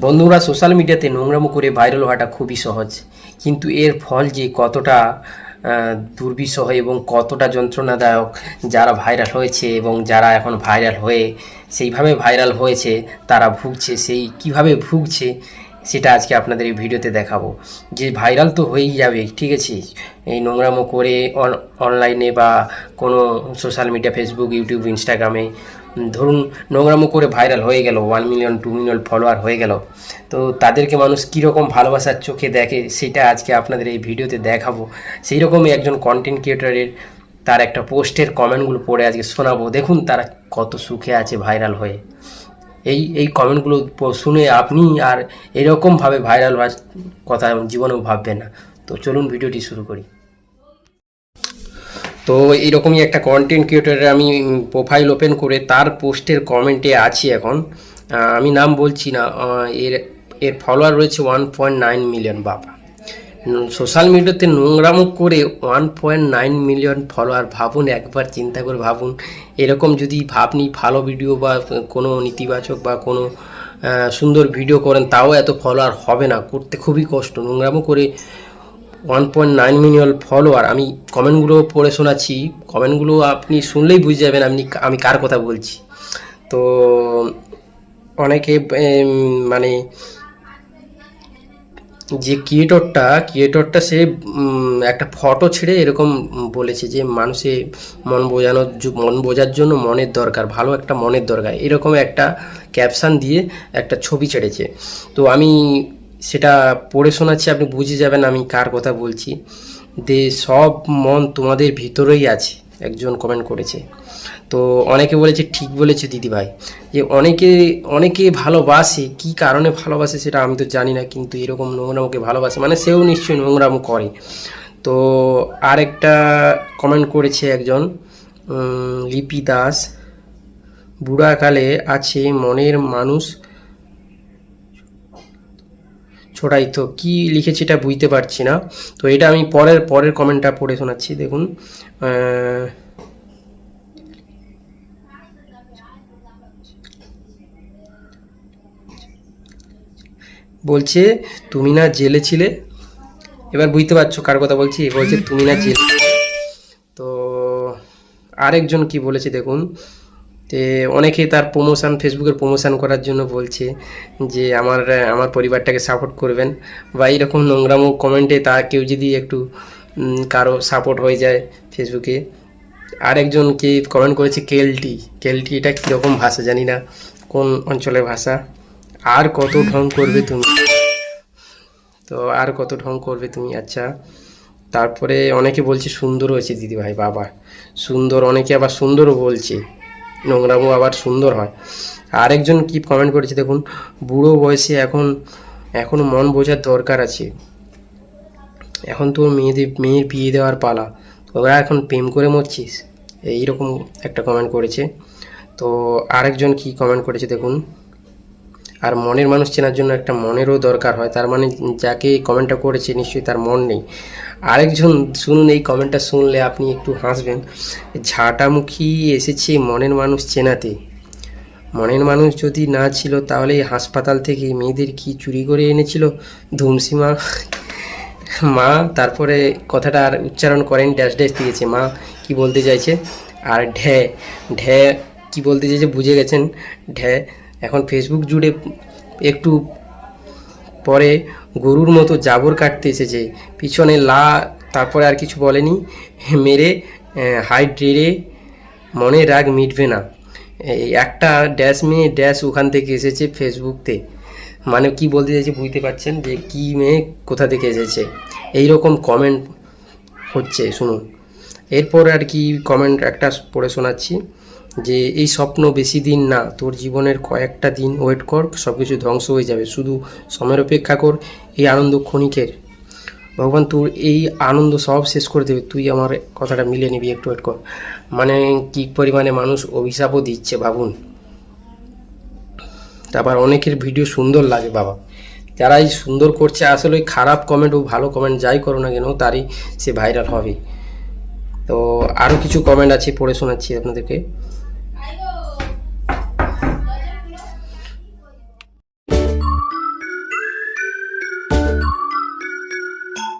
বন্ধুরা সোশ্যাল মিডিয়াতে নোংরামো করে ভাইরাল হওয়াটা খুবই সহজ। কিন্তু এর ফল যে কতটা দুর্বিষহ এবং কতটা যন্ত্রণাদায়ক যারা ভাইরাল হয়েছে এবং যারা এখন ভাইরাল হয়ে সেইভাবে ভাইরাল হয়েছে, তারা ভুগছে, সেই কীভাবে ভুগছে, সেটা আজকে আপনাদের এই ভিডিওতে দেখাবো। যে ভাইরাল তো হয়েই যাবে, ঠিক আছে? এই নোংরামো করে অন- অনলাইনে বা কোনো সোশ্যাল মিডিয়া ফেসবুক ইউটিউব ইনস্টাগ্রামে ধরুন নোংরামো করে ভাইরাল হয়ে গেল one million two million follower হয়ে গেল, তো তাদেরকে মানুষ কীরকম ভালোবাসার চোখে দেখে সেটা আজকে আপনাদের এই ভিডিওতে দেখাবো। সেই রকমই একজন কন্টেন্ট ক্রিয়েটরের তার একটা পোস্টের কমেন্টগুলো পড়ে আজকে শোনাবো। দেখুন তারা কত সুখে আছে ভাইরাল হয়ে। এই এই কমেন্টগুলো শুনে আপনি আর এরকমভাবে ভাইরাল হওয়ার কথা জীবনেও ভাববেন না। তো চলুন ভিডিওটি শুরু করি। তো এইরকমই একটা কন্টেন্ট ক্রিয়েটরের আমি প্রোফাইল ওপেন করে তার পোস্টের কমেন্টে আছি এখন। আমি নাম বলছি না এর এর ফলোয়ার রয়েছে ওয়ান পয়েন্ট নাইন মিলিয়ন বাবা। সোশ্যাল মিডিয়াতে নোংরামো করে one point nine million follower ভাবুন, একবার চিন্তা করে ভাবুন। এরকম যদি ভাবনি ভালো ভিডিও বা কোনো নেতিবাচক বা কোনো সুন্দর ভিডিও করেন, তাও এত ফলোয়ার হবে না, করতে খুবই কষ্ট। নোংরামো করে one point nine million follower আমি কমেন্টগুলো পড়ে শোনাচ্ছি। কমেন্টগুলো আপনি শুনলেই বুঝে যাবেন আপনি আমি কার কথা বলছি। তো, অনেকে মানে যে ক্রিয়েটরটা ক্রিয়েটরটা সে একটা ফটো ছেড়ে এরকম বলেছে যে মানুষে মন বোঝানোর মন বোঝার জন্য মনের দরকার, ভালো একটা মনের দরকার। এরকম একটা ক্যাপশন দিয়ে একটা ছবি ছেড়েছে। তো আমি সেটা পড়ে শোনাচ্ছি, আপনি বুঝে যাবেন আমি কার কথা বলছি। যে সব মন তোমাদের ভিতরেই আছে, একজন কমেন্ট করেছে। তো অনেকে বলেছে, ঠিক বলেছে দিদিভাই, যে অনেকে অনেকে ভালোবাসে, কি কারণে ভালোবাসে সেটা আমি তো জানি না, কিন্তু এরকম নোংরামোকে ভালোবাসে মানে সেও নিশ্চয়ই নোংরামো করে। তো আরেকটা কমেন্ট করেছে একজন লিপি দাস, বুড়াকালে আছে মনের মানুষ ছোটাই তো, কি লিখেছে এটা বুঝতে পারছি না। তো এটা আমি পরের পরের কমেন্টটা পড়ে শোনাচ্ছি, দেখুন। বলছে, তুমি না জেলে ছিলে? এবার বুঝতে পারছ কার কথা বলছি বলছে, তুমি না জেলে তো আরেকজন কি বলেছে, দেখুন তে অনেকে তার প্রমোশন ফেসবুকের প্রমোশন করার জন্য বলছে যে আমার আমার পরিবারটাকে সাপোর্ট করবেন বা এইরকম নোংরামো কমেন্টে তা কেউ যদি একটু কারও সাপোর্ট হয়ে যায় ফেসবুকে আরেকজন কি কমেন্ট করেছে কেলটি কেলটি এটা কীরকম ভাষা জানি না, কোন অঞ্চলের ভাষা? আর কত ঢং করবে তুমি? তো আর কত ঢং করবে তুমি? আচ্ছা তারপরে অনেকে বলছে সুন্দর হয়েছে দিদি ভাই বাবা। সুন্দর, অনেকে আবার সুন্দরও বলছে। নোংরামো আবার সুন্দর হয়। আরেকজন কি কমেন্ট করেছে, দেখুন, বুড়ো বয়সে এখন এখন মন বোঝার দরকার আছে। এখন তোর মেয়েদের মেয়ের বিয়ে দেওয়ার পালা। তোরা এখন প্রেম করে মরছিস। এইরকম একটা কমেন্ট করেছে। তো আরেকজন কি কমেন্ট করেছে, দেখুন আর মনের মানুষ চেনার জন্য একটা মনেরও দরকার হয়। তার মানে যাকে এই কমেন্টটা করেছে নিশ্চয়ই তার মন নেই। আরেকজন শুনুন, এই কমেন্টটা শুনলে আপনি একটু হাসবেন। ঝাঁটামুখী এসেছে মনের মানুষ চেনাতে। মনের মানুষ যদি না ছিল তাহলে হাসপাতাল থেকে মেয়েদের কি চুরি করে এনেছিল? ধুমসিমা মা তারপরে কথাটা আর উচ্চারণ করেন ড্যাশ ড্যাশ দিয়েছে। মা কি বলতে চাইছে? আর ঢ্যা ঢ্যা কি বলতে চাইছে বুঝে গেছেন? ঢ্যা এখন ফেসবুক জুড়ে একটু পরে গরুর মতো জাবর কাটতে এসেছে। পিছনে লা, তারপরে আর কিছু বলেনি। মেরে হাইট রেড়ে মনে রাগ মিটবে না। একটা ড্যাশ মেয়ে ড্যাশ ওখান থেকে এসেছে ফেসবুকতে মানে কি বলতে চাইছে বুঝতে পারছেন যে কি মেয়ে কোথা থেকে এসেছে। এই রকম কমেন্ট হচ্ছে, শুনুন। এরপর আর কি কমেন্ট একটা পড়ে শোনাচ্ছি। যে এই স্বপ্ন বেশি দিন না, তোর জীবনের কয়েকটা দিন ওয়েট কর সব কিছু ধ্বংস হয়ে যাবে। শুধু সময়ের অপেক্ষা কর, এই আনন্দ ক্ষণিকের। ভগবান, তোর এই আনন্দ সব শেষ করে দেবে। তুই আমার কথাটা মিলে নিবি, একটু ওয়েট কর। মানে কি পরিমাণে মানুষ অভিশাপও দিচ্ছে, ভাবুন। তারপর অনেকের ভিডিও সুন্দর লাগে, বাবা। যারা এই সুন্দর করছে, আসলে ওই খারাপ কমেন্ট ও ভালো কমেন্ট যাই করো না কেন, তারই সে ভাইরাল হবে। তো আরও কিছু কমেন্ট আছে, পড়ে শোনাচ্ছি আপনাদেরকে।